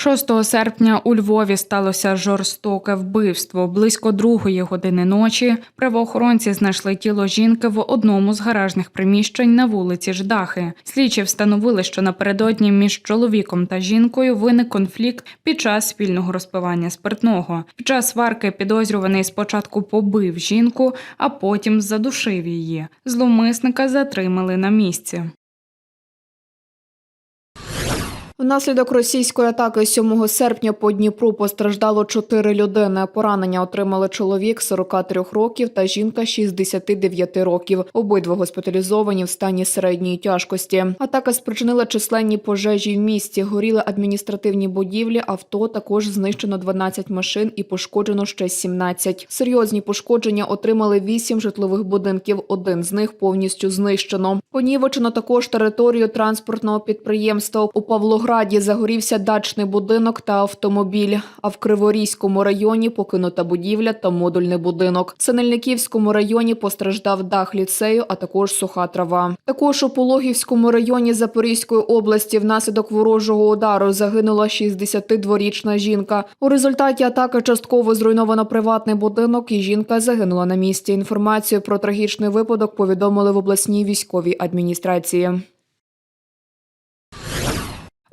6 серпня у Львові сталося жорстоке вбивство. Близько другої години ночі правоохоронці знайшли тіло жінки в одному з гаражних приміщень на вулиці Ждахи. Слідчі встановили, що напередодні між чоловіком та жінкою виник конфлікт під час спільного розпивання спиртного. Під час сварки підозрюваний спочатку побив жінку, а потім задушив її. Зловмисника затримали на місці. Внаслідок російської атаки 7 серпня по Дніпру постраждало 4 людини. Поранення отримали чоловік 43 років та жінка 69 років. Обидва госпіталізовані в стані середньої тяжкості. Атака спричинила численні пожежі в місті. Горіли адміністративні будівлі, авто також знищено 12 машин і пошкоджено ще 17. Серйозні пошкодження отримали 8 житлових будинків. Один з них повністю знищено. Понівечено також територію транспортного підприємства у Павлограді. Загорівся дачний будинок та автомобіль. А в Криворізькому районі покинута будівля та модульний будинок. В Синельниківському районі постраждав дах ліцею, а також суха трава. Також у Пологівському районі Запорізької області внаслідок ворожого удару загинула 62-річна жінка. У результаті атаки частково зруйновано приватний будинок, і жінка загинула на місці. Інформацію про трагічний випадок повідомили в обласній військовій адміністрації.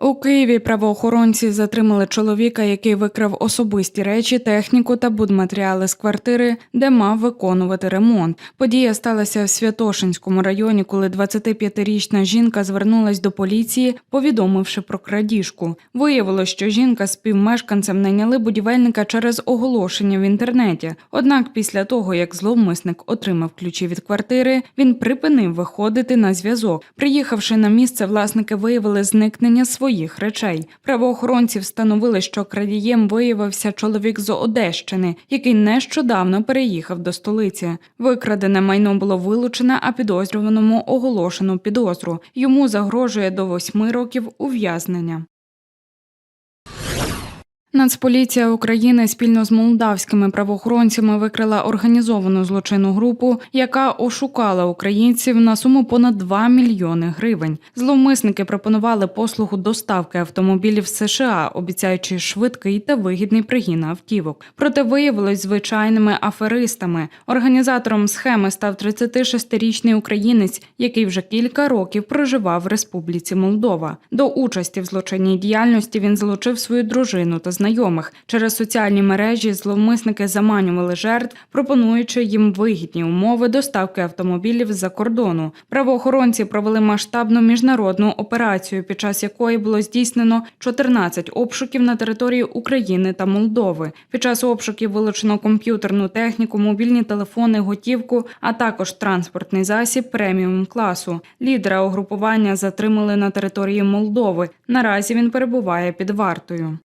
У Києві правоохоронці затримали чоловіка, який викрав особисті речі, техніку та будматеріали з квартири, де мав виконувати ремонт. Подія сталася в Святошинському районі, коли 25-річна жінка звернулась до поліції, повідомивши про крадіжку. Виявилось, що жінка з співмешканцем найняли будівельника через оголошення в інтернеті. Однак, після того як зловмисник отримав ключі від квартири, він припинив виходити на зв'язок. Приїхавши на місце, власники виявили зникнення своїх речей. Правоохоронці встановили, що крадієм виявився чоловік з Одещини, який нещодавно переїхав до столиці. Викрадене майно було вилучене, а підозрюваному оголошено підозру. Йому загрожує до восьми років ув'язнення. Нацполіція України спільно з молдавськими правоохоронцями викрила організовану злочинну групу, яка ошукала українців на суму понад 2 мільйони гривень. Зловмисники пропонували послугу доставки автомобілів з США, обіцяючи швидкий та вигідний пригін автівок. Проте виявилось звичайними аферистами. Організатором схеми став 36-річний українець, який вже кілька років проживав в Республіці Молдова. До участі в злочинній діяльності він залучив свою дружину та знайомих. Через соціальні мережі зловмисники заманювали жертв, пропонуючи їм вигідні умови доставки автомобілів з-за кордону. Правоохоронці провели масштабну міжнародну операцію, під час якої було здійснено 14 обшуків на території України та Молдови. Під час обшуків вилучено комп'ютерну техніку, мобільні телефони, готівку, а також транспортний засіб преміум класу. Лідера угрупування затримали на території Молдови. Наразі він перебуває під вартою.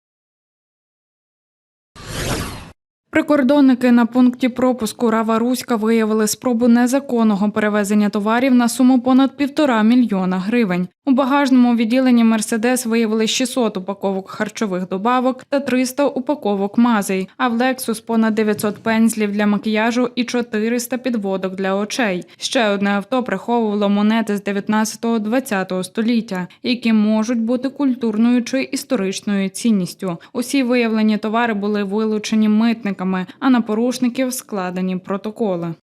Прикордонники на пункті пропуску Рава Руська виявили спробу незаконного перевезення товарів на суму понад півтора мільйона гривень. У багажному відділенні Мерседес виявили 600 упаковок харчових добавок та 300 упаковок мазей, а в Лексус понад 900 пензлів для макіяжу і 400 підводок для очей. Ще одне авто приховувало монети з 19-20 століття, які можуть бути культурною чи історичною цінністю. Усі виявлені товари були вилучені митниками, а на порушників складені протоколи.